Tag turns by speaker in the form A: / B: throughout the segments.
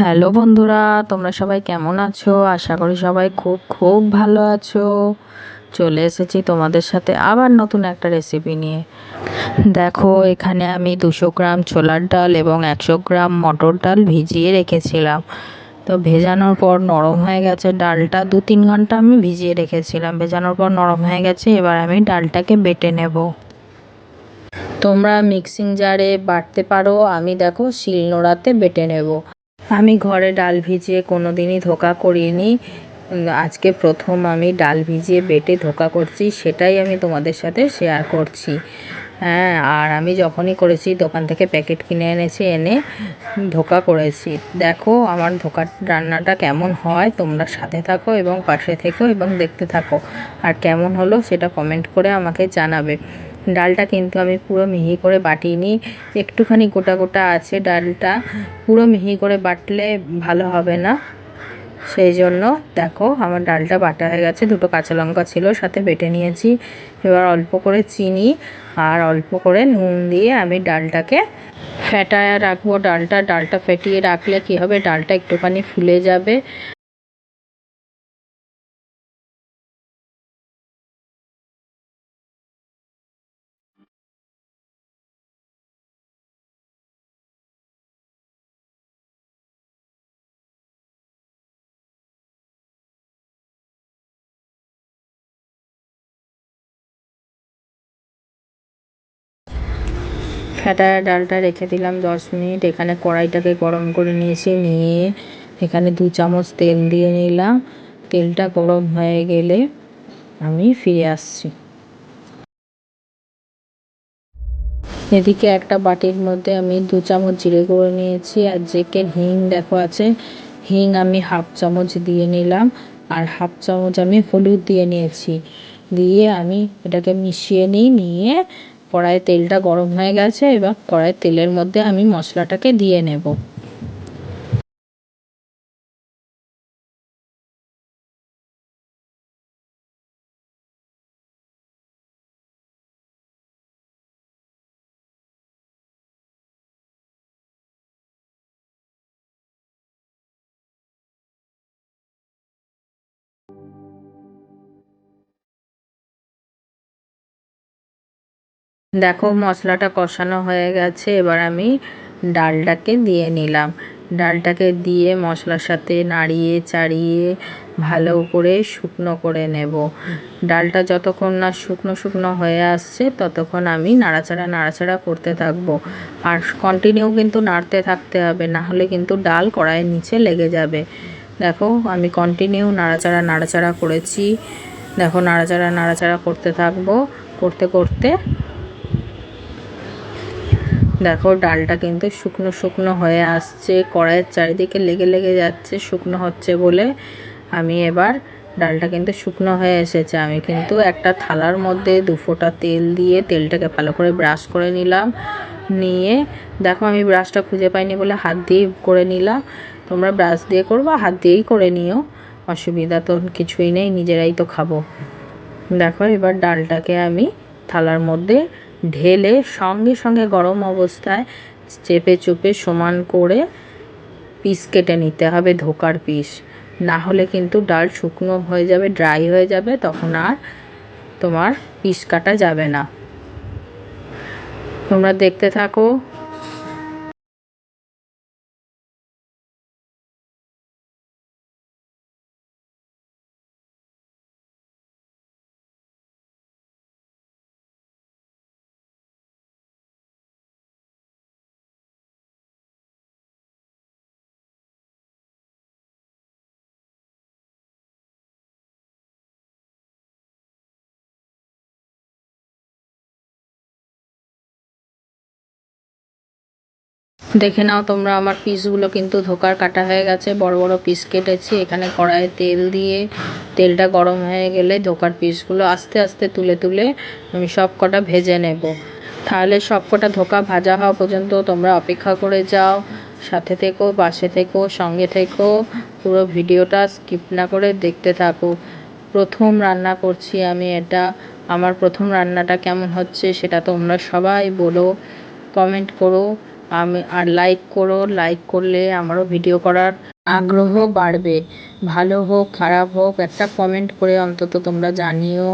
A: Hello বন্ধুরা, তোমরা সবাই কেমন আছো? আশা করি সবাই খুব খুব ভালো আছো। চলে এসেছি তোমাদের সাথে আবার নতুন একটা রেসিপি নিয়ে। দেখো, এখানে আমি দুশো গ্রাম ছোলার ডাল এবং একশো গ্রাম মটর ডাল ভিজিয়ে রেখেছিলাম। তো ভেজানোর পর নরম হয়ে গেছে ডালটা। দু তিন ঘণ্টা আমি ভিজিয়ে রেখেছিলাম। ভেজানোর পর নরম হয়ে গেছে, এবার আমি ডালটাকে বেটে নেব। তোমরা মিক্সিং জারে বাটতে পারো। আমি দেখো শিলনোড়াতে বেটে নেব। আমি ঘরে ডাল ভিজিয়ে কোনো দিনই ধোকা করিনি। আজকে প্রথম আমি ডাল ভিজিয়ে বেটে ধোকা করছি, সেটাই আমি তোমাদের সাথে শেয়ার করছি। হ্যাঁ আর আমি যখনই করেছি, দোকান থেকে প্যাকেট কিনে এনেছি, এনে ধোকা করেছি। দেখো, আমার ধোকার রান্নাটা কেমন হয়, তোমরা সাথে থাকো এবং পাশে থেকো এবং দেখতে থাকো। আর কেমন হলো, সেটা কমেন্ট করে আমাকে জানাবে। ডালটা কিন্তু আমি পুরো মিহি করে বাটিনি একটুখানি গোটা গোটা আছে ডালটা, পুরো মিহি করে বাটলে ভালো হবে না। সেই জন্য দেখো আমার ডালটা বাটা হয়ে গেছে, দুটো কাঁচা লঙ্কা ছিল সাথে বেটে নিয়েছি। এবার অল্প করে চিনি আর অল্প করে নুন দিয়ে আমি ডালটাকে ফেটায় রাখব। ডালটা ডালটা ফেটিয়ে রাখলে কী হবে? ডালটা একটুখানি ফুলে যাবে। ফেটা ডালটা রেখে দিলাম দশ মিনিট। এখানে কড়াইটাকে গরম করে নিয়েছি, নিয়ে এখানে দু চামচ তেল দিয়ে নিলাম। তেলটা গরম হয়ে গেলে আমি ফিরে আসছি। এদিকে একটা বাটির মধ্যে আমি দু চামচ জিরে করে নিয়েছি, আর যেকে হিং দেখো আছে, হিং আমি হাফ চামচ দিয়ে নিলাম, আর হাফ চামচ আমি হলুদ দিয়ে নিয়েছি। দিয়ে আমি এটাকে মিশিয়ে নিই, নিয়ে কড়াইয়ে তেলটা গরম হয়ে গেছে এবার কড়াইয়ের তেলের মধ্যে আমি মশলাটাকে দিয়ে নেব। দেখো মশলাটা কষানো হয়ে গেছে, এবার আমি ডালটাকে দিয়ে নিলাম। ডালটাকে দিয়ে মশলার সাথে নাড়িয়ে চাড়িয়ে ভালো করে শুকনো করে নেব। ডালটা যতক্ষণ না শুকনো শুকনো হয়ে আসছে, ততক্ষণ আমি নাড়াচাড়া নাড়াচাড়া করতে থাকব। আর কন্টিনিউ কিন্তু নাড়তে থাকতে হবে, না হলে কিন্তু ডাল কড়াইয়ের নিচে লেগে যাবে। দেখো আমি কন্টিনিউ নাড়াচাড়া নাড়াচাড়া করেছি। দেখো নাড়াচাড়া নাড়াচাড়া করতে থাকব, করতে করতে দেখো, ডালটা কিন্তু শুকনো শুকনো হয়ে আসছে। কড়াইয়ের চারিদিকে লেগে লেগে যাচ্ছে, শুকনো হচ্ছে বলে আমি এবার ডালটা কিন্তু শুকনো হয়ে এসেছে। আমি কিন্তু একটা থালার মধ্যে দু ফোঁটা তেল দিয়ে তেলটাকে ভালো করে ব্রাশ করে নিলাম। নিয়ে দেখো, আমি ব্রাশটা খুঁজে পাইনি বলে হাত দিয়ে করে নিলাম। তোমরা ব্রাশ দিয়ে করব, হাত দিয়েই করে নিও। অসুবিধা তো কিছুই নেই, নিজেরাই তো খাব। দেখো, এবার ডালটাকে আমি থালার মধ্যে ঢেলে সঙ্গে সঙ্গে গরম অবস্থায় চেপে চুপে সমান করে পিস কেটে নিতে হবে ধোকার পিস না হলে কিন্তু ডাল শুকনো হয়ে যাবে ড্রাই হয়ে যাবে, তখন আর তোমার পিস কাটা যাবে না। তোমরা দেখতে থাকো। দেখে নাও তোমরা, আমার পিসগুলো কিন্তু ধোকার কাটা হয়ে গেছে। বড় বড় পিস কেটেছি, এখানে কড়াইয়ে তেল দিয়ে তেলটা গরম হয়ে গেলে ধোকার পিসগুলো আস্তে আস্তে তুলে তুলে আমি সব কটা ভেজে নেব। তাহলে সব কটা ধোকা ভাজা হওয়া পর্যন্ত তোমরা অপেক্ষা করে যাও, সাথে থেকো, পাশে থেকো, সঙ্গে থেকো, পুরো ভিডিওটা স্কিপ না করে দেখতে থাকো। প্রথম রান্না করছি আমি এটা। আমার প্রথম রান্নাটা কেমন হচ্ছে সেটা তোমরা সবাই বলো কমেন্ট করো। আমি আর লাইক করো লাইক করলে আমারও ভিডিও করার আগ্রহ বাড়বে। ভালো হোক, খারাপ হোক, একটা কমেন্ট করে অন্তত তোমরা জানিও।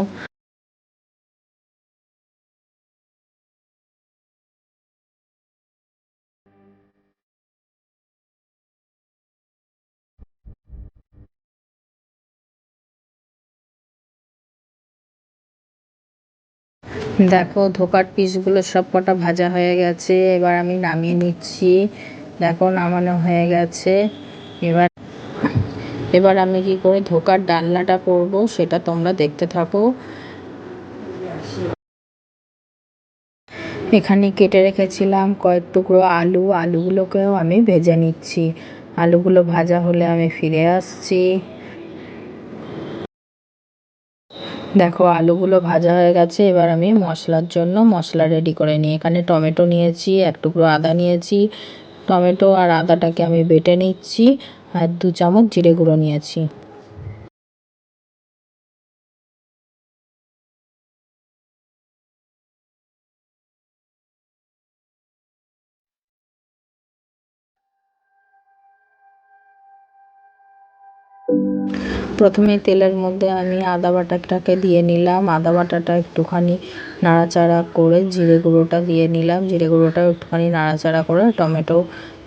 A: দেখো, ধোকার পিসগুলো সব কটা ভাজা হয়ে গেছে। এবার আমি নামিয়ে নিচ্ছি। দেখো, নামানো হয়ে গেছে। এবার এবার আমি কি করে ধোকার ডালনাটা করব সেটা তোমরা দেখতে থাকো। এখানে কেটে রেখেছিলাম কয়েক টুকরো আলু। আলুগুলোকেও আমি ভেজে নিচ্ছি। আলুগুলো ভাজা হলে আমি ফিরে আসছি। দেখো, আলুগুলো ভাজা হয়ে গেছে। এবার আমি মশলার জন্য মশলা রেডি করে নিই। এখানে টমেটো নিয়েছি, এক টুকরো আদা নিয়েছি। টমেটো আর আদাটাকে আমি বেটে নিচ্ছি। আর দু চামচ জিরে গুঁড়ো নিয়েছি। প্রথমে তেলের মধ্যে আমি আদা বাটাটাকে দিয়ে নিলাম। আদা বাটাটা একটুখানি নাড়াচাড়া করে জিরে গুঁড়োটা দিয়ে নিলাম। জিরে গুঁড়োটা একটুখানি নাড়াচাড়া করে টমেটো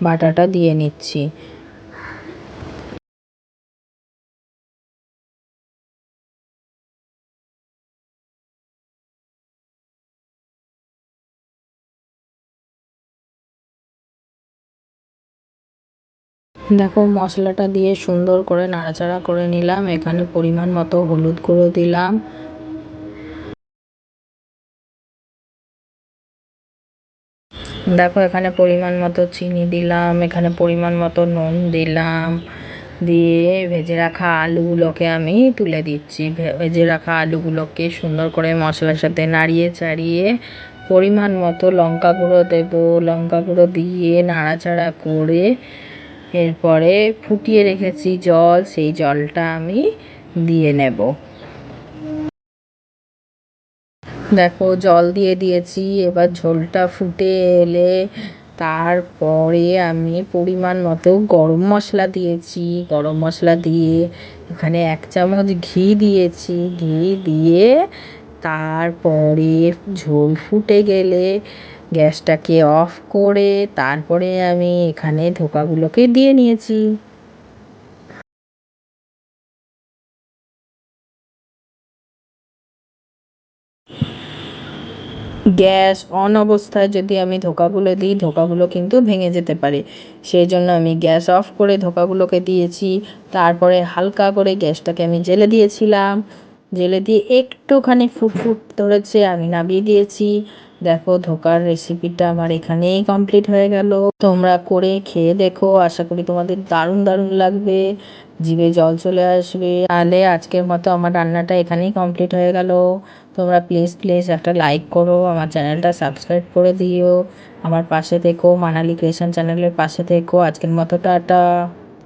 A: বাটাটা দিয়ে নিচ্ছি। দেখো, মশলাটা দিয়ে সুন্দর করে নাড়াচাড়া করে নিলাম। এখানে পরিমাণ মতো হলুদ গুঁড়ো দিলাম। দেখো, এখানে পরিমাণ মতো চিনি দিলাম, এখানে পরিমাণ মতো নুন দিলাম। দিয়ে ভেজে রাখা আলুগুলোকে আমি তুলে দিচ্ছি। ভেজে রাখা আলুগুলোকে সুন্দর করে মশলার সাথে নাড়িয়ে চাড়িয়ে পরিমাণ মতো লঙ্কা গুঁড়ো দেবো। লঙ্কা গুঁড়ো দিয়ে নাড়াচাড়া করে এরপরে ফুটিয়ে রেখেছি জল, সেই জলটা আমি দিয়ে নেব। দেখো, জল দিয়ে দিয়েছি, এবার ঝোলটা ফুটে এলে তারপরে আমি পরিমাণ মতো গরম মশলা দিয়েছি। গরম মশলা দিয়ে এখানে এক চামচ ঘি দিয়েছি। ঘি দিয়ে তারপরে ঝোল ফুটে গেলে গ্যাসটাকে অফ করে তারপরে আমি এখানে ধোকাগুলোকে দিয়ে নিয়েছি। গ্যাস অন অবস্থায় যদি আমি ধোকাগুলো দিই, ধোকাগুলো কিন্তু ভেঙে যেতে পারে। সেই জন্য আমি গ্যাস অফ করে ধোকাগুলোকে দিয়েছি। তারপরে হালকা করে গ্যাসটাকে আমি জেলে দিয়েছিলাম। জেলে দিয়ে একটুখানি ফুটফুট ধরেছে, আমি নামিয়ে দিয়েছি। দেখো ধোকার রেসিপিটা আমার এখানেই কমপ্লিট হয়ে গেল। তোমরা করে খেয়ে দেখো, আশা করি তোমাদের দারুণ দারুণ লাগবে। জিভে জল চলে আসবে। তাহলে আজকের মতো আমার রান্নাটা এখানেই কমপ্লিট হয়ে গেল। তোমরা প্লিজ প্লিজ একটা লাইক করো, আমার চ্যানেলটা সাবস্ক্রাইব করে দিও। আমার পাশে থেকো, মানালি ক্রিয়েশন চ্যানেলের পাশে থেকো। আজকের মতো টাটা।